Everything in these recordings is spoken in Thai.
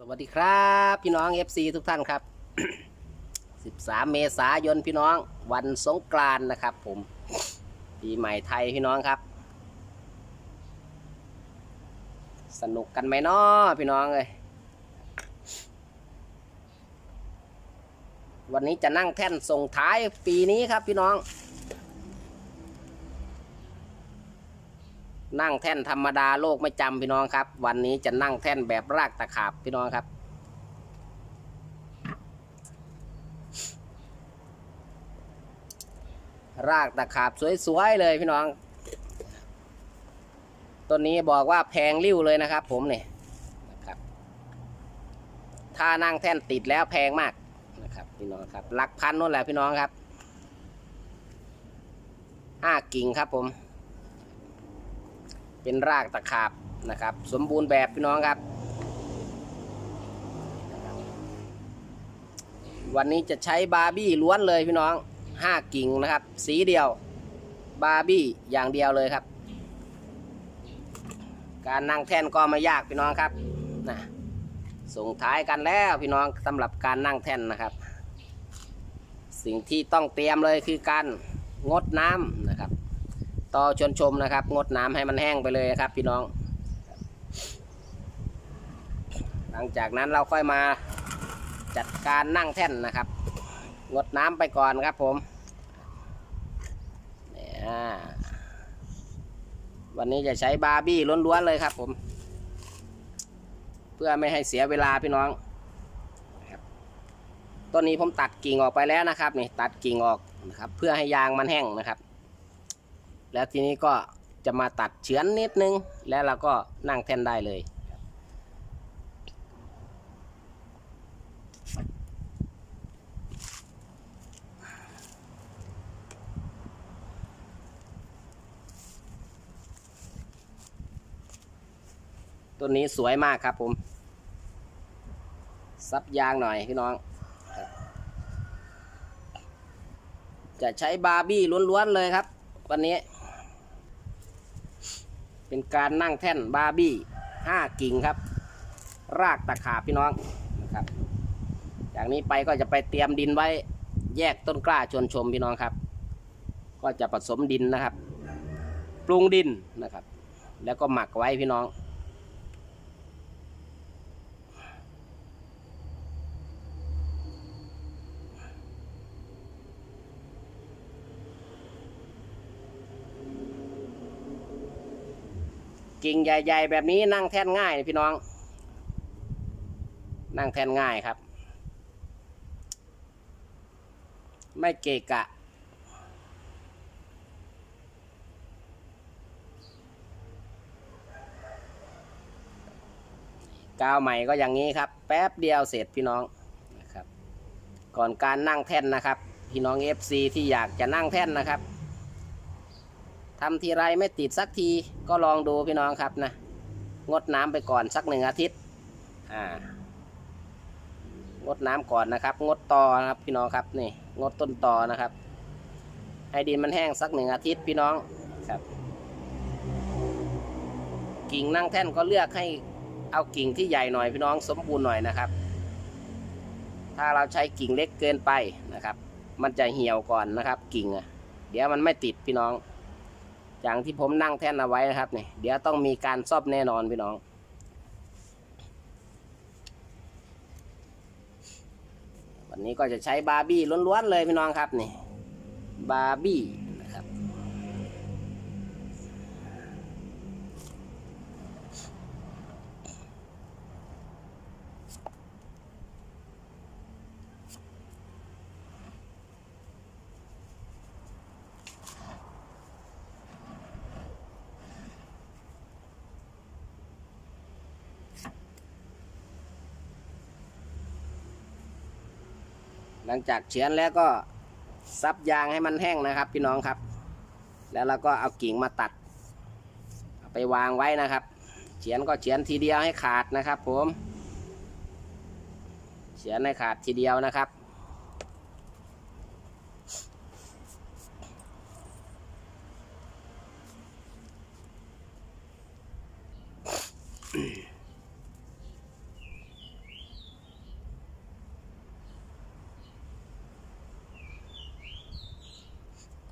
สวัสดีครับ พี่น้อง FC ทุกท่านครับ 13 เมษายนพี่น้อง วันสงกรานต์นะครับ ผมปีใหม่ไทยพี่น้องครับ สนุกกันไหมน้อพี่น้องเลยวันนี้จะนั่งแท่นส่งท้ายปีนี้ครับพี่น้อง นั่งแท่นธรรมดาโลกไม่จำพี่น้องครับ วันนี้จะนั่งแท่นแบบรากตะขาบพี่น้องครับ รากตะขาบสวยๆเลยพี่น้องต้นนี้บอกว่าแพงริ้วเลยนะครับ ผมเนี่ยนะครับถ้านั่งแท่นติดแล้วแพงมากนะครับ พี่น้องครับหลักพันนู่นแหละพี่น้องครับห้ากิ่งครับผม เป็นรากตะขาบนะครับ สมบูรณ์แบบพี่น้องครับ วันนี้จะใช้บาร์บี้ล้วนเลยพี่น้องห้ากิ่งนะครับ สีเดียว บาร์บี้อย่างเดียวเลยครับ การนั่งแท่นก็ไม่ยากพี่น้องครับนะส่งท้ายกันแล้วพี่น้องสำหรับการนั่งแท่นนะครับ สิ่งที่ต้องเตรียมเลยคือการงดน้ำนะครับ ต่อชวนชมนะครับ งดน้ำให้มันแห้งไปเลยครับ พี่น้อง หลังจากนั้นเราค่อยมาจัดการนั่งแท่นนะครับ งดน้ำไปก่อนครับผมวันนี้จะใช้บาร์บี้ล้วนๆเลยครับผม เพื่อไม่ให้เสียเวลาพี่น้องต้นนี้ผมตัดกิ่งออกไปแล้วนะครับนี่ตัดกิ่งออกนะครับ เพื่อให้ยางมันแห้งนะครับ แล้วทีนี้ก็จะมาตัดเฉือนนิดนึง แล้วเราก็นั่งแท่นได้เลยต้นนี้สวยมากครับผม ซับยางหน่อยพี่น้อง จะใช้บาร์บี้ล้วนๆเลยครับ วันนี้ เป็นการนั่งแท่นบาร์บี้ห้ากิ่งครับ รากตะขาบพี่น้องนะครับจากนี้ไปก็จะไปเตรียมดินไว้แยกต้นกล้าชวนชมพี่น้องครับ ก็จะผสมดินนะครับ ปรุงดินนะครับ แล้วก็หมักไว้พี่น้อง กิ่งใหญ่ ๆ แบบนี้นั่งแท่นง่ายพี่น้อง นั่งแท่นง่ายครับ ไม่เกะกะกาวใหม่ก็อย่างนี้ครับ แป๊บเดียวเสร็จพี่น้องนะครับ ก่อนการนั่งแท่นนะครับ พี่น้อง FC ที่อยากจะนั่งแท่นนะครับ ทำทีไรไม่ติดสักทีก็ลองดูพี่น้องครับนะงดน้ำไปก่อนสักหนึ่งอาทิตย์อ่างดน้ำก่อนนะครับ งดตอนะครับพี่น้องครับนี่งดต้นตอนะครับ ให้ดินมันแห้งสักหนึ่งอาทิตย์พี่น้องครับ กิ่งนั่งแท่นก็เลือกให้เอากิ่งที่ใหญ่หน่อยพี่น้องสมบูรณ์หน่อยนะครับ ถ้าเราใช้กิ่งเล็กเกินไปนะครับ มันจะเหี่ยวก่อนนะครับ กิ่งอะเดี๋ยวมันไม่ติดพี่น้อง อย่างที่ผมนั่งแท่นเอาไว้นะครับเนี่ยเดี๋ยวต้องมีการซ่อมแน่นอนพี่น้อง วันนี้ก็จะใช้บาร์บี้ล้วนๆเลยพี่น้องครับนี่บาร์บี้ หลังจากเฉือนแล้วก็ซับยางให้มันแห้งนะครับ พี่น้องครับ แล้วเราก็เอากิ่งมาตัดเอาไปวางไว้นะครับ เฉือนก็เฉือนทีเดียวให้ขาดนะครับ ผม เฉือนให้ขาดทีเดียวนะครับ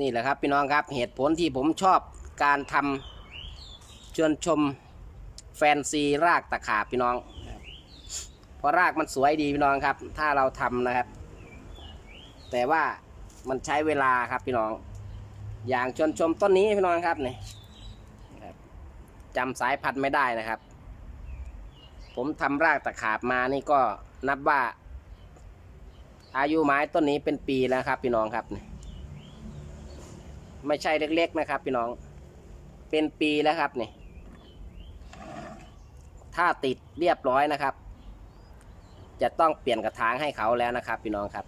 นี่แหละครับพี่น้องครับเหตุผลที่ผมชอบการทำชวนชมแฟนซีรากตะขาบพี่น้องเพราะรากมันสวยดีพี่น้องครับ ถ้าเราทำนะครับ แต่ว่ามันใช้เวลาครับพี่น้อง อย่างชวนชมต้นนี้พี่น้องครับนี่ครับจำสายพันธุ์ไม่ได้นะครับ ผมทำรากตะขาบมานี่ก็นับว่า อายุไม้ต้นนี้เป็นปีแล้วครับ พี่น้องครับนี่ ไม่ใช่เล็ก ๆ นะครับ พี่น้อง เป็นปีแล้วครับนี่ ถ้าติดเรียบร้อยนะครับ จะต้องเปลี่ยนกระถางให้เขาแล้วนะครับ พี่น้องครับ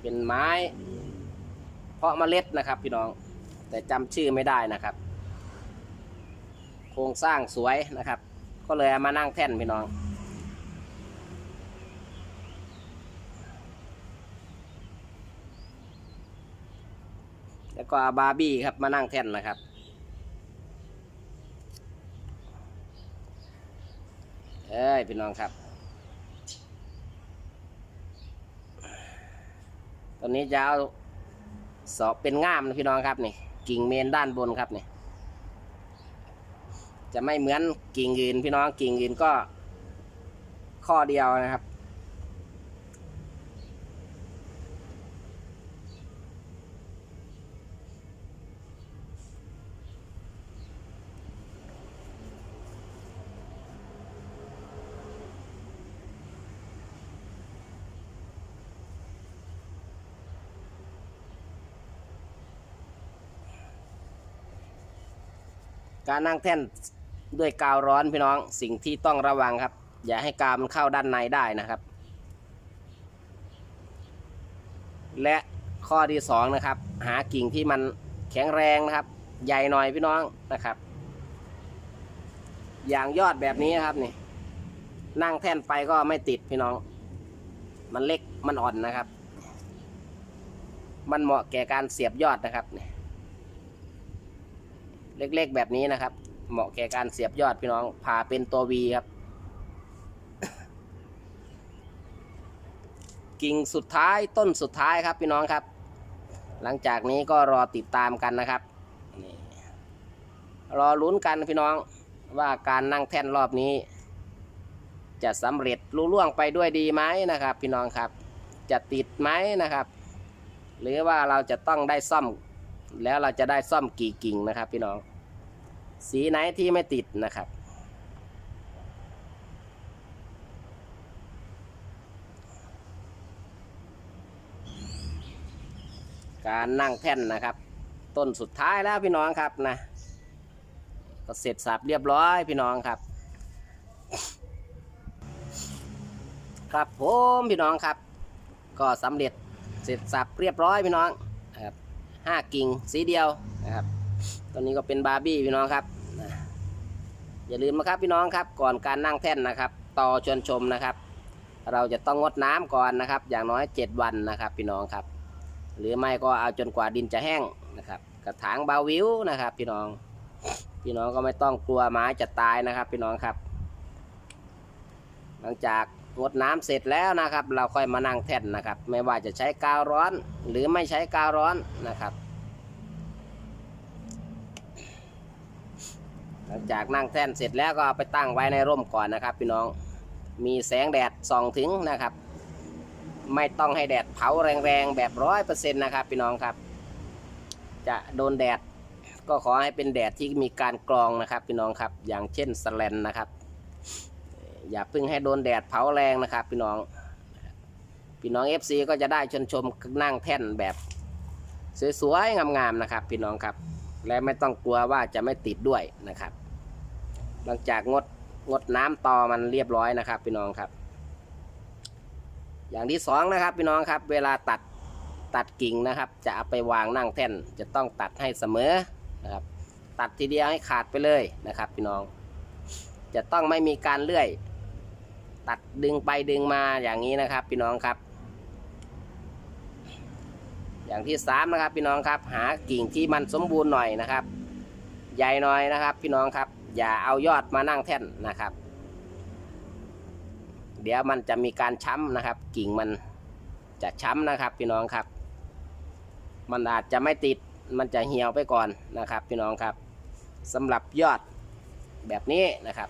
เป็นไม้ เพาะเมล็ดนะครับ พี่น้อง แต่จำชื่อไม่ได้นะครับ โครงสร้างสวยนะครับ ก็เลยเอามานั่งแท่นพี่น้อง แล้วก็อาบาร์บี้ครับมานั่งแท่นนะครับ เอ้ยพี่น้องครับ ตอนนี้จะเอาสอบเป็นง่ามนะพี่น้องครับนี่กิ่งเมนด้านบนครับนี่จะไม่เหมือนกิ่งอื่นพี่น้องกิ่งอื่นก็ข้อเดียวนะครับ การนั่งแท่นด้วยกาวร้อนพี่น้องสิ่งที่ต้องระวังครับ อย่าให้กาวมันเข้าด้านในได้นะครับ และข้อที่สองนะครับ หากิ่งที่มันแข็งแรงนะครับ ใหญ่หน่อยพี่น้องนะครับ อย่างยอดแบบนี้ครับนี่ นั่งแท่นไปก็ไม่ติดพี่น้อง มันเล็กมันอ่อนนะครับ มันเหมาะแก่การเสียบยอดนะครับนี่ เล็กๆแบบนี้นะครับ เหมาะแก่การเสียบยอดพี่น้องผ่าเป็นตัววีครับ กิ่งสุดท้ายต้นสุดท้ายครับพี่น้องครับ หลังจากนี้ก็รอติดตามกันนะครับรอลุ้นกันพี่น้องว่าการนั่งแท่นรอบนี้ จะสำเร็จลุล่วงไปด้วยดีไหมนะครับ พี่น้องครับ จะติดไหมนะครับ หรือว่าเราจะต้องได้ซ่อม แล้วเราจะได้ซ่อมกี่กิ่งนะครับ พี่น้อง สีไหนที่ไม่ติดนะครับ การนั่งแท่นนะครับ ต้นสุดท้ายแล้วพี่น้องครับนะก็เสร็จสับเรียบร้อยพี่น้องครับ ครับผมพี่น้องครับ ก็สำเร็จเสร็จสับเรียบร้อยพี่น้อง ห้ากิ่งสีเดียวนะครับตัวนี้ก็เป็นบาร์บี้พี่น้องครับนะอย่าลืมนะครับพี่น้องครับก่อนการนั่งแท่นนะครับ ต่อชวนชมนะครับ เราจะต้องงดน้ำก่อนนะครับ อย่างน้อย 7 วันนะครับ พี่น้องครับ หรือไม่ก็เอาจนกว่าดินจะแห้งนะครับ กระถางบาวิวนะครับ พี่น้อง พี่น้องก็ไม่ต้องกลัวไม้จะตายนะครับ พี่น้องครับ หลังจาก งดน้ำเสร็จแล้วนะครับ เราค่อยมานั่งแท่นนะครับ ไม่ว่าจะใช้กาวร้อนหรือไม่ใช้กาวร้อนนะครับ หลังจากนั่งแท่นเสร็จแล้วก็ไปตั้งไว้ในร่มก่อนนะครับ พี่น้องมีแสงแดดส่องถึงนะครับ ไม่ต้องให้แดดเผาแรงๆแบบร้อยเปอร์เซ็นต์นะครับ พี่น้องครับ จะโดนแดดก็ขอให้เป็นแดดที่มีการกรองนะครับ พี่น้องครับ อย่างเช่นสแลนนะครับ อย่าเพิ่งให้โดนแดดเผาแรงนะครับพี่น้องพี่น้อง FC ก็จะได้ชมชมนั่งแท่นแบบสวยๆงามๆนะครับ พี่น้องครับ และไม่ต้องกลัวว่าจะไม่ติดด้วยนะครับ หลังจากงดงดน้ำต่อมันเรียบร้อยนะครับ พี่น้องครับ อย่างที่สองนะครับ พี่น้องครับ เวลาตัดตัดกิ่งนะครับ จะเอาไปวางนั่งแท่นจะต้องตัดให้เสมอนะครับ ตัดทีเดียวให้ขาดไปเลยนะครับ พี่น้อง จะต้องไม่มีการเลื่อย ตัดดึงไปดึงมาอย่างนี้นะครับ พี่น้องครับ อย่างที่สามนะครับ พี่น้องครับ หากิ่งที่มันสมบูรณ์หน่อยนะครับ ใหญ่หน่อยนะครับ พี่น้องครับ อย่าเอายอดมานั่งแท่นนะครับ เดี๋ยวมันจะมีการช้ำนะครับ กิ่งมันจะช้ำนะครับ พี่น้องครับ มันอาจจะไม่ติดมันจะเหี่ยวไปก่อนนะครับ พี่น้องครับสำหรับยอดแบบนี้นะครับ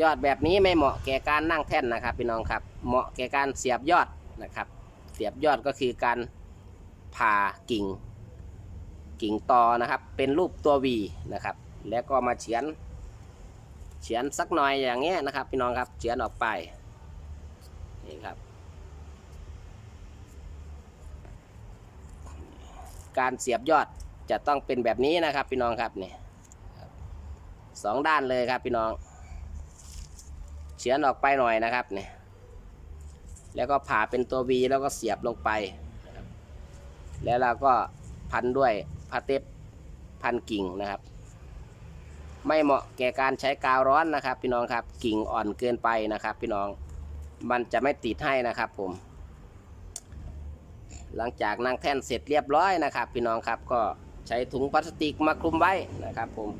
ยอดแบบนี้ไม่เหมาะแก่การนั่งแท่นนะครับพี่น้องครับ เหมาะแก่การเสียบยอดนะครับ เสียบยอดก็คือการผ่ากิ่ง กิ่งตอนะครับ เป็นรูปตัววีนะครับ แล้วก็มาเฉือนเฉือนสักหน่อยอย่างเงี้ยนะครับ พี่น้องครับเฉือนออกไปนี่ครับ การเสียบยอดจะต้องเป็นแบบนี้นะครับ พี่น้องครับเนี่ครับสองด้านเลยครับพี่น้อง เฉือนออกไปหน่อยนะครับเนี่ยแล้วก็ผ่าเป็นตัววีแล้วก็เสียบลงไป แล้วเราก็พันด้วยผ้าเต็บพันกิ่งนะครับ ไม่เหมาะแก่การใช้กาวร้อนนะครับ พี่น้องครับกิ่งอ่อนเกินไปนะครับ พี่น้องมันจะไม่ติดให้นะครับผม หลังจากนั่งแท่นเสร็จเรียบร้อยนะครับ พี่น้องครับก็ใช้ถุงพลาสติกมาคลุมไว้นะครับ ผม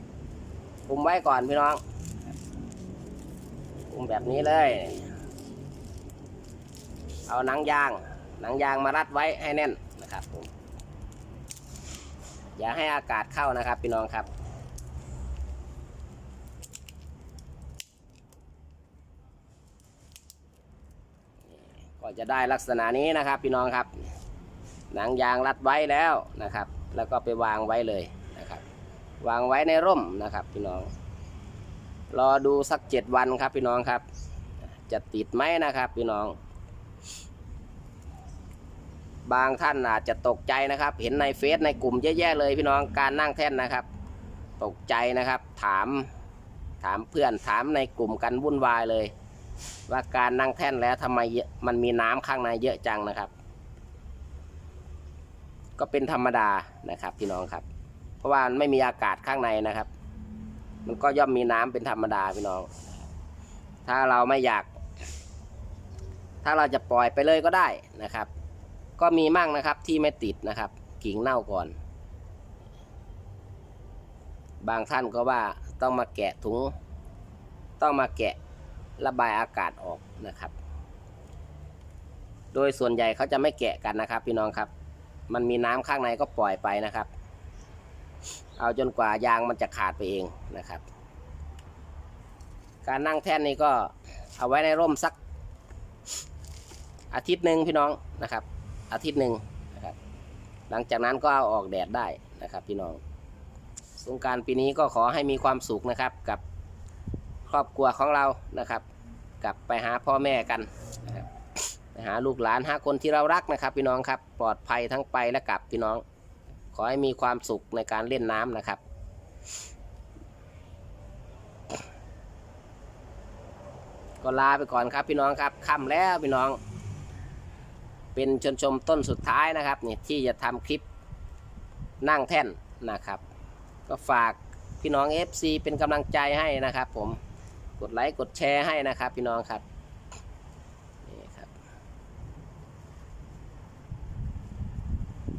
คลุมไว้ก่อนพี่น้องุมแบบนี้เลย เอาหนังยาง หนังยางมารัดไว้ให้แน่นนะครับผมอย่าให้อากาศเข้านะครับพี่น้องครับ ก็จะได้ลักษณะนี้นะครับพี่น้องครับ หนังยางรัดไว้แล้วนะครับ แล้วก็ไปวางไว้เลยนะครับ วางไว้ในร่มนะครับพี่น้อง รอดูสักเจ็ดวันครับพี่น้องครับ จะติดไหมนะครับพี่น้อง บางท่านอาจจะตกใจนะครับ เห็นในเฟซในกลุ่มเยอะแยะเลยพี่น้องการนั่งแท่นนะครับ ตกใจนะครับ ถามถามเพื่อนถามในกลุ่มกันวุ่นวายเลย ว่าการนั่งแท่นแล้วทำไมมันมีน้ำข้างในเยอะจังนะครับ ก็เป็นธรรมดานะครับพี่น้องครับ เพราะว่าไม่มีอากาศข้างในนะครับ มันก็ย่อมมีน้ำเป็นธรรมดาพี่น้อง ถ้าเราไม่อยาก ถ้าเราจะปล่อยไปเลยก็ได้นะครับ ก็มีมั่งนะครับที่ไม่ติดนะครับ กิ่งเน่าก่อน บางท่านก็ว่าต้องมาแกะถุง ต้องมาแกะระบายอากาศออกนะครับ โดยส่วนใหญ่เขาจะไม่แกะกันนะครับ พี่น้องครับ มันมีน้ำข้างในก็ปล่อยไปนะครับ เอาจนกว่ายางมันจะขาดไปเองนะครับ การนั่งแท่นนี้ก็เอาไว้ในร่มสัก อาทิตย์หนึ่งพี่น้องนะครับ อาทิตย์หนึ่งนะครับ หลังจากนั้นก็เอาออกแดดได้นะครับ พี่น้องสงการปีนี้ก็ขอให้มีความสุขนะครับกับครอบครัวของเรานะครับ กลับไปหาพ่อแม่กันนะครับไปหาลูกหลานหาคนที่เรารักนะครับ พี่น้องครับ ปลอดภัยทั้งไปและกลับพี่น้อง ขอให้มีความสุขในการเล่นน้ำนะครับ ก็ลาไปก่อนครับพี่น้องครับค่ำแล้วพี่น้อง เป็นชนชมต้นสุดท้ายนะครับนี่ที่จะทำคลิปนั่งแท่นนะครับ ก็ฝากพี่น้อง FC เป็นกำลังใจให้นะครับ ผมกดไลค์กดแชร์ให้นะครับ พี่น้องครับนี่ครับ